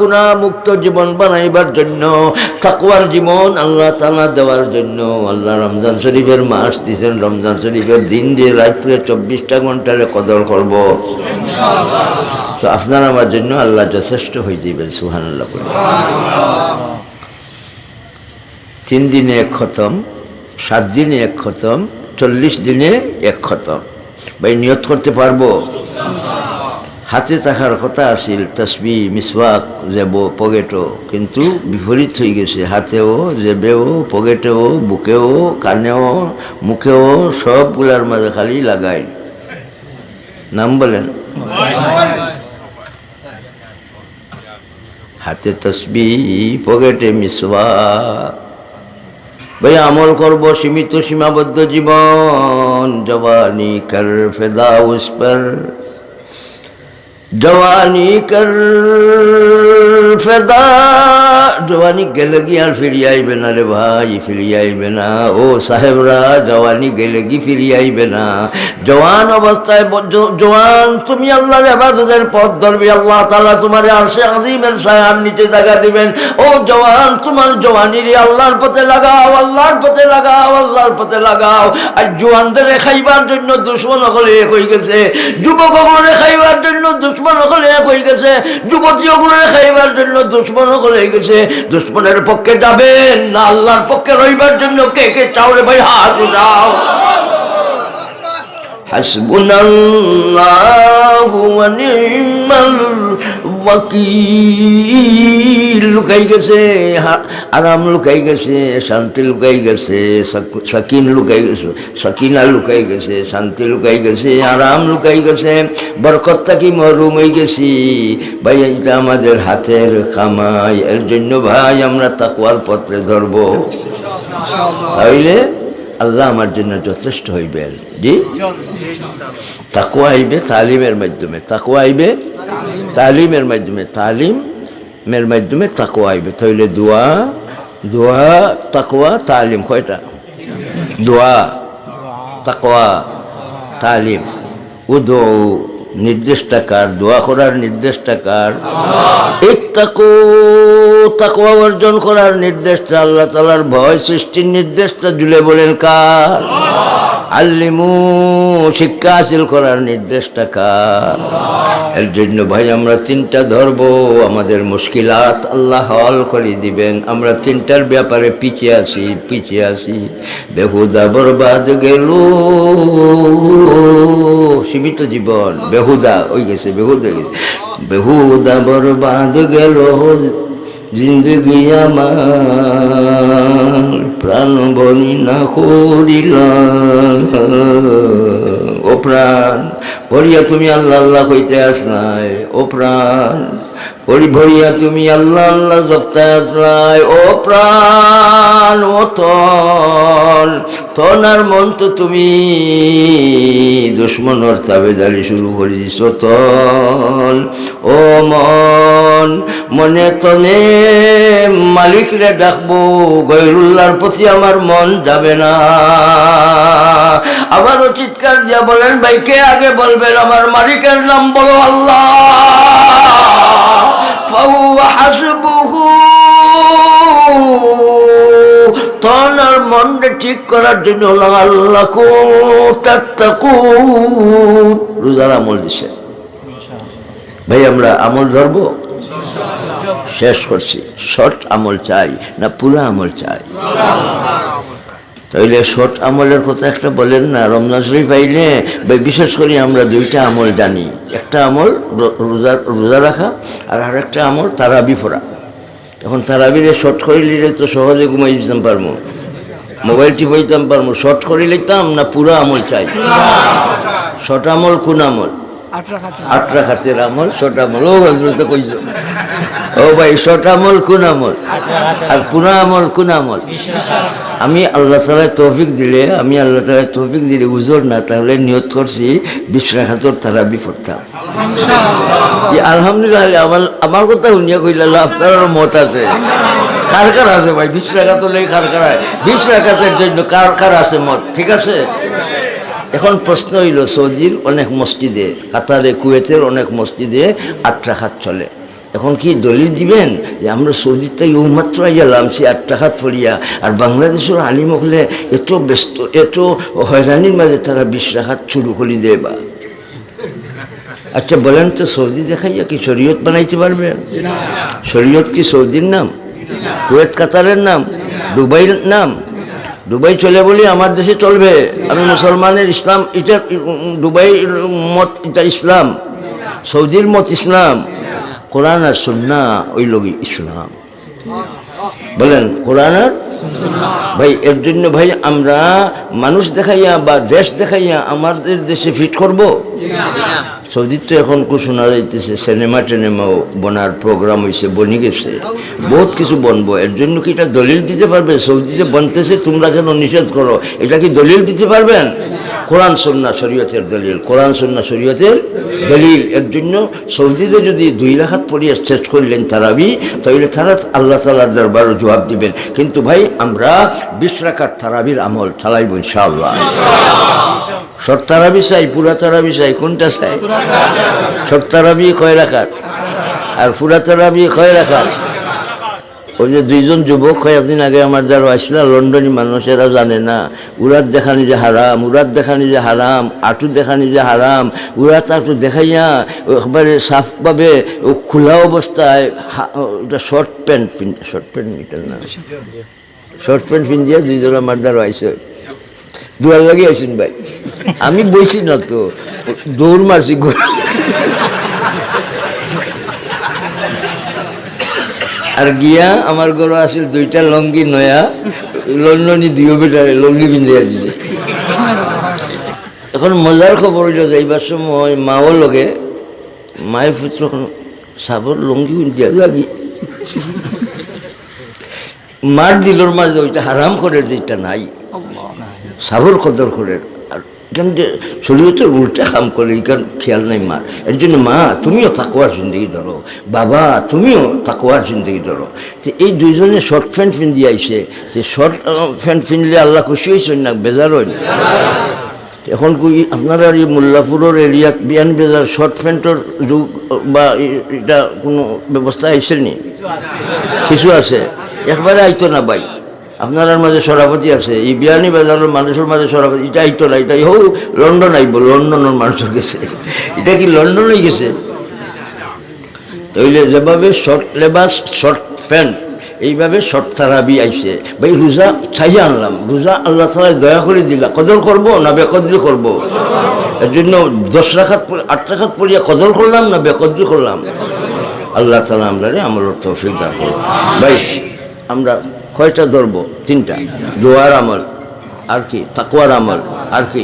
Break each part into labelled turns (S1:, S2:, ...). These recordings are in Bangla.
S1: গুণা মুক্ত জীবন বানাইবার জন্য, তাকওয়ার জীবন আল্লাহ তালা দেওয়ার জন্য। আল্লাহ রমজান শরীফের মাস দিয়েছেন রমজান শরীফের দিন দিয়ে রাত্রে চব্বিশটা ঘন্টারে কদর করব। তো আপনার আমার জন্য আল্লাহ যথেষ্ট হয়ে যাবে সুহান আল্লাহ তিন দিনে এক খতম, সাত দিনে এক খতম, চল্লিশ দিনে এক খতম। ভাই, নিয়ত করতে পারব? হাতে থাকার কথা আছিল, তসবি, মিসওয়াক, জেব, পকেটও। কিন্তু বিপরীত হয়ে গেছে, হাতেও, জেবেও, পকেটেও, বুকেও, কানেও, মুখেও, সবগুলার মাঝে খালি লাগাই নাম বলেন। হাতে তসবি, পকেটে মিসওয়াক। ভাই, আমল করব সীমিত সীমাবদ্ধ জীবন। জবানি কর ফেদা উস জওয়ানি কর ফেদা, জওয়ানি গেলে আর আইবে না রে ভাই, ফিরিয়ে আইবে না। ও সাহেবরা, জওয়ানি গেলে কি আইবে না। জওয়ান অবস্থায় জওয়ান, তুমি আল্লাহর পথ ধরবি, আল্লাহ তাআলা তোমার আরশে আজিমের ছায়ার নিচে জায়গা দিবেন। ও জওয়ান, তোমার জওয়ানিরে আল্লাহর পথে লাগাও, আল্লাহর পথে লাগাও, আল্লাহর পথে লাগাও। আর জওয়ানদের খাইবার জন্য দুশ্মন হলে হয়ে গেছে। যুবক খাইবার জন্য দুশ্মন হলে এক হয়ে গেছে। যুবতী হলে খাইবার জন্য দুশ্মন হয়ে গেছে। দুশ্মনের পক্ষে যাবেন না আল্লাহর পক্ষে রইবার জন্য কে কে চাও রে ভাই হাত উঠাও حسبنا الله ونعم الوكيل লুকাই গেছে হা- আরাম লুকাই গেছে শান্তি লুকাই গেছে সাক- সাকিন লুকাই গেছে সাকিনা লুকাই গেছে শান্তি লুকাই গেছে আরাম লুকাই গেছে বরকত থাকি মরুম হয়ে গেছি ভাই এটা আমাদের হাতের কামাই এর জন্য ভাই আমরা তাকুয়ার পত্রে ধরবো তাইলে আল্লাহ আমার জন্য যথেষ্ট হইবে। জি? তাকুয়া আইবে তালিমের মাধ্যমে। তাকুয়া আইবে তালিমের মাধ্যমে। তালিমের মাধ্যমে তাকুয়া আইবে তাহলে দোয়া দোয়া তাকুয়া তালিম কয়টা? দোয়া তাকুয়া তালিম। উদো নির্দেশটা কার? দোয়া করার নির্দেশটা কার? তাকওয়া অর্জন করার নির্দেশটা, আল্লাহ তালার ভয় সৃষ্টির নির্দেশটা জুলে বলেন কার? আল্লিমু, শিক্ষা হাসিল করার নির্দেশটা কার? এর জন্য ভাই, আমরা তিনটা ধরবো। আমাদের মুশকিলাত আল্লাহ হল করে দিবেন। আমরা তিনটার ব্যাপারে পিছিয়ে আছি পিছিয়ে আছি। বেহুদা, বরবাদ গেল সীমিত জীবন বেহুদা ওই গেছে বেহুদা গেছে। বেহুদা বরবাদ গেল জিন্দগি আমার। প্রাণ বনি না করিলাম ও প্রাণ, ভরিয়া তুমি আল্লাহ আল্লাহ কইতে আস নাই। ও প্রাণ পরি ভরিয়া তুমি আল্লাহ আল্লাহ জপতে আসলাই ও প্রাণ, ও তন তন আর মন তো তুমি দুশ্মনর তাবেদারি শুরু করে দিছ তন। ও মন, মনে তনে মালিক মালিকরে ডাকবো গৈরুল্লাহর প্রতি আমার মন যাবে না। আবারও চিৎকার দিয়া বলেন, ভাই, কে আগে বলবেন? আমার মালিকের নাম বলো আল্লাহ। তন আর মনটা ঠিক করার জন্য আল্লাহ রোজার আমল দিছে। ভাই, আমরা আমল ধরবো? শেষ করছি। শর্ট আমল চাই না পুরো আমল চাই? তাইলে শর্ট আমলের কথা একটা বলেন না রমজান শরীফ আইলে বিশেষ করে আমরা দুইটা আমল জানি। একটা আমল রোজা রোজা রাখা আর আর একটা আমল তারাবি ফোরা এখন তারাবিরে শর্ট করে নিলে তো সহজে ঘুমাই দিতাম পারব। মোবাইল টিপাইতাম পারব। শর্ট করে লিখতাম না পুরো আমল চাই? শর্ট আমল কোন আমল? আট রাখাতের আমল শর্ট আমল। ও হজরত কইছো। ও ভাই শর্ট আমল কোন আমল? আর পুরা আমল কোন আমল? আমি আল্লাহ তালা তৌফিক দিলে আমি আল্লাহ তালায় তৌফিক দিলে উজোর না তাহলে নিয়ত করছি বিশ্রাঘাতর তারা বিপড়তাম আলহামদুলিল্লাহ। আমার আমার কথা শুনিয়া কইলে আপনার মত আছে। কার কার আছে ভাই? বিশ্রাঘাত হলে কার কার আছে? বিশ্রাঘাতের জন্য কার কার আছে মত? ঠিক আছে? এখন প্রশ্ন হইল সৌদির অনেক মসজিদে কাতারে কুয়েতের অনেক মসজিদে আট রাখাত চলে। এখন কি দলিল দিবেন? যে আমরা সৌদির তাই মাত্র গেলাম, সে আট টাকা পড়িয়া আর বাংলাদেশের আলিম এত ব্যস্ত, এত হয়রানির মাঝে তারা বিশ রাখাত শুরু করে দেয় বা। আচ্ছা বলেন তো, সৌদি দেখাইয়া কি শরীয়ত বানাইতে পারবেন শরীয়ত কি সৌদির নাম? কুয়েত, কাতারের নাম? দুবাইয়ের নাম? দুবাই চলে বলি আমার দেশে চলবে। আমি মুসলমানের ইসলাম, এটা দুবাই মত, এটা ইসলাম। সৌদির মত ইসলাম। কোরআন আর সুন্না ওই লোকই ইসলাম। বলেন, কোরআন আর ভাই, এর জন্য ভাই আমরা মানুষ দেখাইয়া বা দেশ দেখাইয়া আমাদের দেশে ফিট করব? সৌদির তো এখন শোনা যাইতেছে, সিনেমা টেনেমাও বনার প্রোগ্রাম হয়েছে বনি গেছে। বহুত কিছু বনবো। এর জন্য কি এটা দলিল দিতে পারবে? সৌদিতে বনতেছে, তোমরা কেন নিষেধ করো? এটা কি দলিল দিতে পারবেন? কোরআন সন্না শরীয়তের দলিল। কোরআন সন্না শরীয়তের দলিল। এর জন্য সৌদিতে যদি দুই রাখাত পড়িয়ে শেষ করলেন তারাবি, তাহলে তারা আল্লাহ তালার দরবারও জবাব দিবেন। কিন্তু ভাই, আমরা বিশ রাখাত তারাবির আমল চালাইব ইনশাআল্লাহ। শর্ট তারাবি চাই, পুরা তারাবি চাই, কোনটা চাই? শর্ট তারাবি কয় রাখাত? আর পুরা তারাবি কয় রাখাত? ওই যে দুইজন যুবক কয়েকদিন আগে আমার যারা আসলা লন্ডনী মানুষেরা জানে না, উড়াত দেখানি যে হারাম, উড়াত দেখানি যে হারাম, আটু দেখানি যে হারাম, উড়াত আটু দেখাইয়া একবারে সাফভাবে ও খোলা অবস্থায় শর্ট প্যান্ট পিন শর্ট প্যান্ট মিটার না শর্ট প্যান্ট পিন্ধিয়া দুইজন আমার দ্বারা আইসে দুয়ার লাগে আইসেন ভাই। আমি বইছি না তো, দৌড় মারছি। ঘুরে আর গিয়া আমার ঘর আছিল দুইটা লঙ্গি নয়া, লন্ডনি দুই বেটারে, লঙ্গি পিন্ধিয়া দিছে। এখন মজার খবর হইল যাইবার সময় মাও লগে মায়ের পুত্র সাবর লঙ্গি পিন্ধিয়া লাগি। মার দিলর মাঝে ওইটা হারাম করে যেটা নাই সাবর কদর করে আর কেন যে শরীরতে উল্টা কাম করে কারণ খেয়াল নাই মার। এর জন্য মা, তুমিও তাকুয়ার জিন্দগি ধরো। বাবা, তুমিও তাকুয়ার জিন্দগি ধরো। তো এই দুইজনে শর্ট প্যান্ট পিন্দি আইছে। যে শর্ট প্যান্ট পিনলে আল্লাহ খুশি হয়েছেন না? বেজার হইন এখন আপনারা এই মোল্লাপুরের এরিয়াত বিয়ান বেজার শর্ট প্যান্টের যুগ, বা এটা কোনো ব্যবস্থা আইসে নি? কিছু আছে? একবারে আইতো না ভাই। আপনার মাঝে সভাপতি আছে, এই বিয়ানি বাজারের মানুষের মাঝে সভাপতি, এটা আইতো না, এটা হো লন্ডন আইব, লন্ডনের মানুষের গেছে। এটা কি লন্ডনে গেছে? তাইলে যেভাবে শর্ট লেবাস শর্ট প্যান্ট এইভাবে শর্ট তারাবি আইছে। ভাই, রোজা চাইয়া আনলাম, রোজা আল্লাহ তালা দয়া করে দিলা। কদর করব না বেকদ্রি করব? এর জন্য দশ রাখাত আট রাখাত পড়িয়া কদর করলাম না বেকদ্রি করলাম? আল্লাহ তালা আমরা আমার তৌফিক দান করব ভাই আমরা কয়টা ধরবো? তিনটা। দোয়ার আমল আর কি? তাকুয়ার আমল আর কি?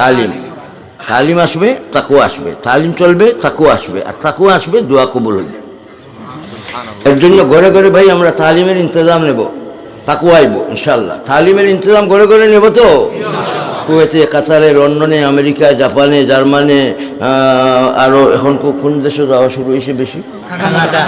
S1: তালিম। তালিম আসবে তাকুয়া আসবে। তালিম চলবে তাকুয়া আসবে। আর তাকুয়া আসবে দোয়া কবুল হইবে। এর জন্য ঘরে ঘরে ভাই আমরা তালিমের ইন্তজাম নেব। তাকুয়া আইব ইনশাল্লাহ তালিমের ইন্তজাম ঘরে ঘরে নেব তো? কুয়েতে কাতারে লন্ডনে আমেরিকা জাপানে জার্মানে আরও এখন কোন দেশে যাওয়া শুরু হয়েছে বেশি?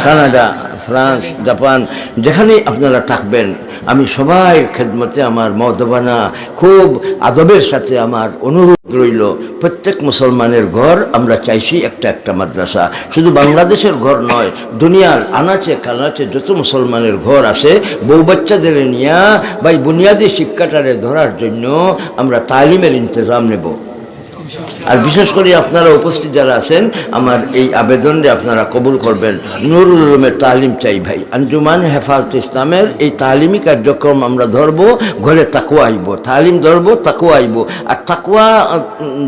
S1: কানাডা। ফ্রান্স, জাপান যেখানেই আপনারা থাকবেন। আমি সবাই খেদমতে আমার মদবানা খুব আদবের সাথে আমার অনুরোধ রইল, প্রত্যেক মুসলমানের ঘর আমরা চাইছি একটা একটা মাদ্রাসা। শুধু বাংলাদেশের ঘর নয়, দুনিয়ার আনাচে কানাচে যত মুসলমানের ঘর আছে, বউ বাচ্চাদের নিয়ে বা বুনিয়াদী শিক্ষাটারে ধরার জন্য আমরা তালিমের ইন্তজাম নেব। আর বিশেষ করে আপনারা উপস্থিত যারা আছেন, আমার এই আবেদনটি আপনারা কবুল করবেন। নুরুল উলুমের তালিম চাই ভাই। আঞ্জুমান হেফাজত ইসলামের এই তালিমি কার্যক্রম আমরা ধরবো, ঘরে তাকুয়া আইব। তালিম ধরবো তাকুয়া আইব। আর তাকুয়া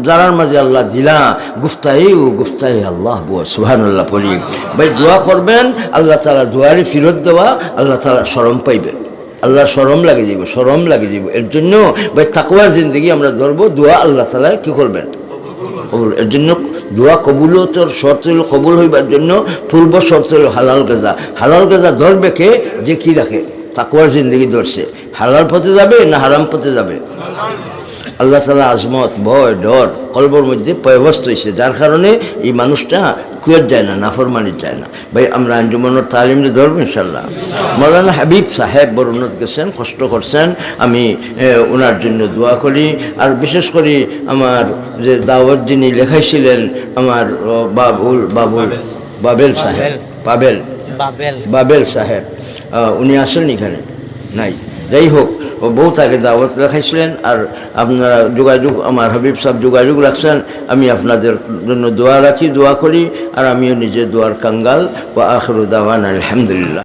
S1: যারার মাঝে আল্লাহ দিলা গুফতাই ও গুফতাই আল্লাহ সুহান আল্লাহ পড়ি ভাই, দোয়া করবেন, আল্লাহ তালা দোয়ারে ফিরত দেওয়া, আল্লাহ তালা সরম পাইবেন আল্লাহ সরম লাগে যাব সরম লাগে যাব এর জন্য ভাই তাকুয়ার জিন্দগি আমরা ধরবো, দোয়া আল্লাহ তালা কি করবেন? কবুল। এর জন্য দোয়া কবুলতর শর্ত হলো কবুল হইবার জন্য পূর্ব শর্ত হলো হালাল গাজা। হালাল গাজা ধরবে কে? যে কি রাখে? তাকুয়ার জিন্দগি ধরছে। হালাল পথে যাবে না হারাম পথে যাবে? আল্লাহ তালা আজমত ভয় ডর কলবর মধ্যে পয়বস্ত হয়েছে। যার কারণে এই মানুষটা কুয়েত যায় না নাফরমানি যায় না। ভাই আমরা আঞ্জুমানোর তালিম ধরবো ইনশাল্লাহ মৌলানা হাবিব সাহেব উন্নত গেছেন কষ্ট করছেন। আমি ওনার জন্য দোয়া করি। আর বিশেষ করে আমার যে দাওয়াত যিনি লেখাইছিলেন আমার বাবুল বাবুল বাবেল। সাহেব। পাবেল
S2: বাবেল।
S1: সাহেব। উনি আসেন এখানে? নাই। যাই হোক বহুত আগে দাওয়াত রাখাইছিলেন আর আপনারা যোগাযোগ, আমার হাবিব সাহেব যোগাযোগ রাখছেন, আমি আপনাদের জন্য দোয়া রাখি, দোয়া করি, আর আমিও নিজে দোয়ার কাঙ্গাল ও আখরু দাওয়ান আলহামদুলিল্লাহ।